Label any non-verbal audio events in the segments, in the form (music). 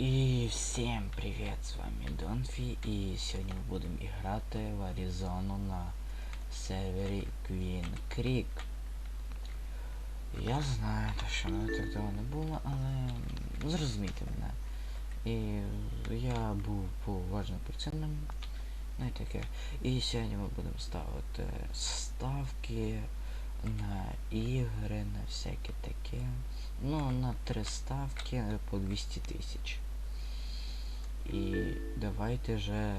І всім привіт, з вами Донфі, і сьогодні ми будемо грати в Аризону на сервері Queen Creek. Я знаю, те, що мене давно не було, але м, зрозумійте мене. І я був по важним причинам, ну і таке. І сьогодні ми будемо ставити ставки на ігри, на всяке таке. Ну, на три ставки по 200 тисяч. І давайте же е,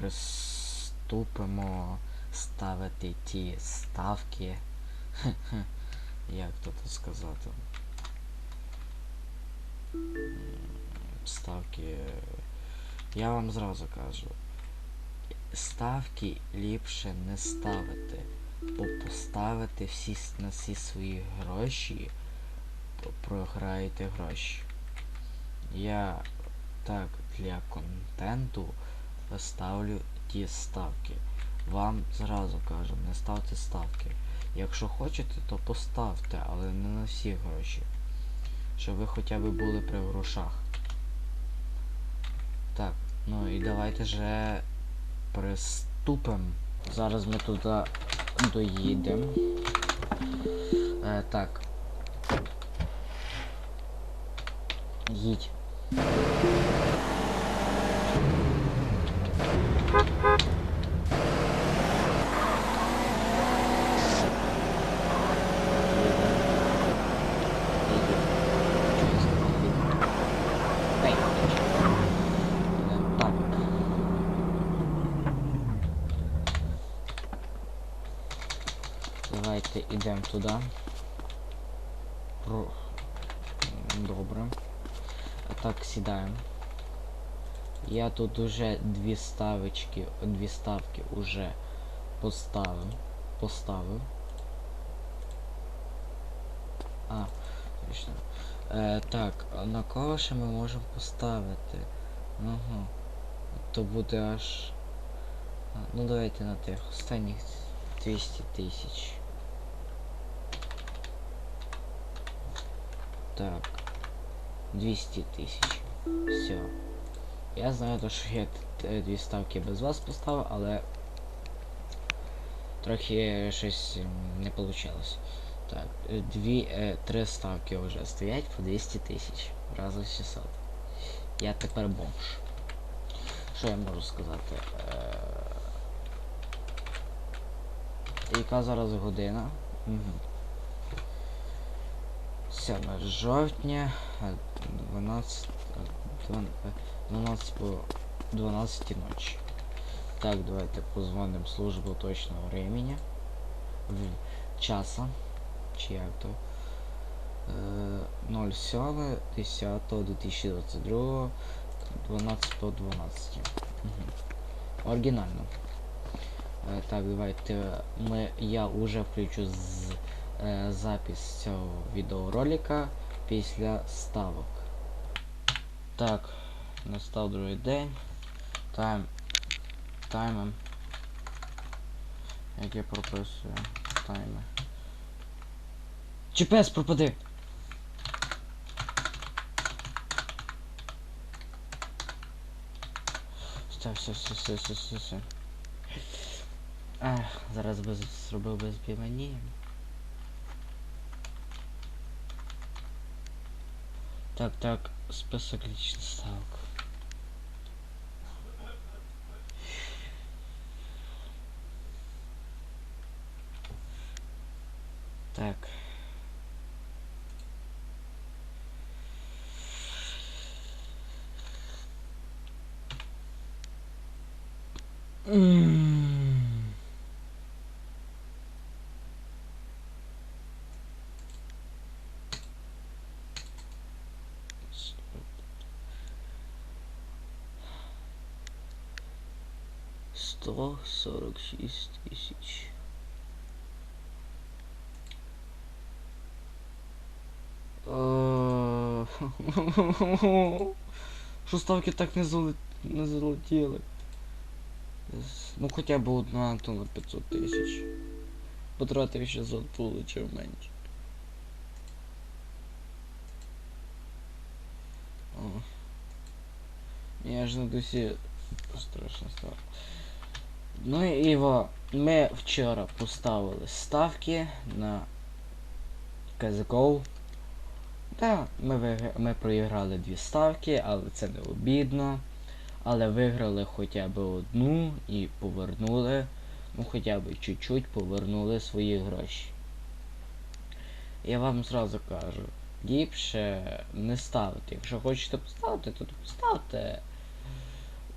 приступимо ставити ті ставки. (laughs) Як тут сказати? Ставки. е, Я вам зразу кажу. Ставки ліпше не ставити. Бо поставити всі на всі свої гроші, то програєте гроші. Я так для контенту ставлю ті ставки. Вам зразу кажу, не ставте ставки. Якщо хочете, то поставте, але не на всі гроші. Щоб ви хоча б були при грошах. Так, ну і давайте же приступимо. Зараз ми туди доїдемо. Е, так. Їдь. Так. Давайте йдемо туди. Про... Добре. Так сідаємо. Я тут уже дві ставочки, дві ставки уже поставив. Поставив. А, точно. Е, так, на кого ще ми можемо поставити? Ага. То буде аж. Ну давайте на тих останніх 200 тисяч. Так. 200 тисяч. Все. Я знаю то, що я дві ставки без вас поставив, але трохи щось не вийшло. Так, е, дві, е, три ставки вже стоять по 200 тисяч. Разом 600. Я тепер бомж. Що я можу сказати? Е... Яка зараз година? Угу. 7 жовтня, е, 12, е, дван- е, 12 по 12 ночі. Так, давайте позвоним службу точного времени. В часа. Чи як то? Е, 07 10 2022 12 по 12. Угу. Оригінально. Е, так, давайте ми, я уже включу з, е, запис цього відеоролика після ставок. Так, настав другий день. Тайм. Таймем. Як я прописую. Тайми. ЧПС пропади! Все, все, все, все, все, все, все. Ах, зараз би зробив без бімані. Так, так, список личных ставок. Так. Mmm. 146 тысяч. (laughs) Що ставки так не залет... не залетіли. Ну бы б одна на 500 тысяч Потратив ще за получив менше. О. Я ж на дусі страшно став. Ну і Іво, ми вчора поставили ставки на CSGO. Так, ми, вигра... ми проіграли дві ставки, але це не обідно. Але виграли хоча б одну і повернули, ну хоча б чуть-чуть повернули свої гроші. Я вам зразу кажу, ліпше не ставити. Якщо хочете поставити, то поставте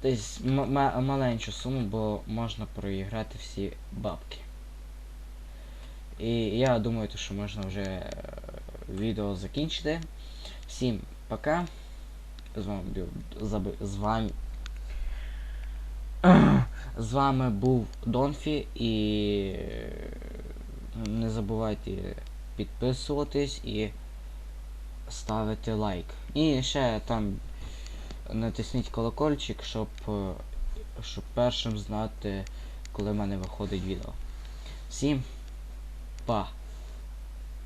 десь маленьку суму, бо можна проіграти всі бабки. І я думаю, що можна вже е, відео закінчити. Всім пока. З вами був з вами. (clears throat) З вами був Донфі і е, не забувайте підписуватись і ставити лайк. І ще там натисніть колокольчик, щоб, е, щоб першим знати, коли в мене виходить відео. Всім па.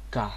Ка.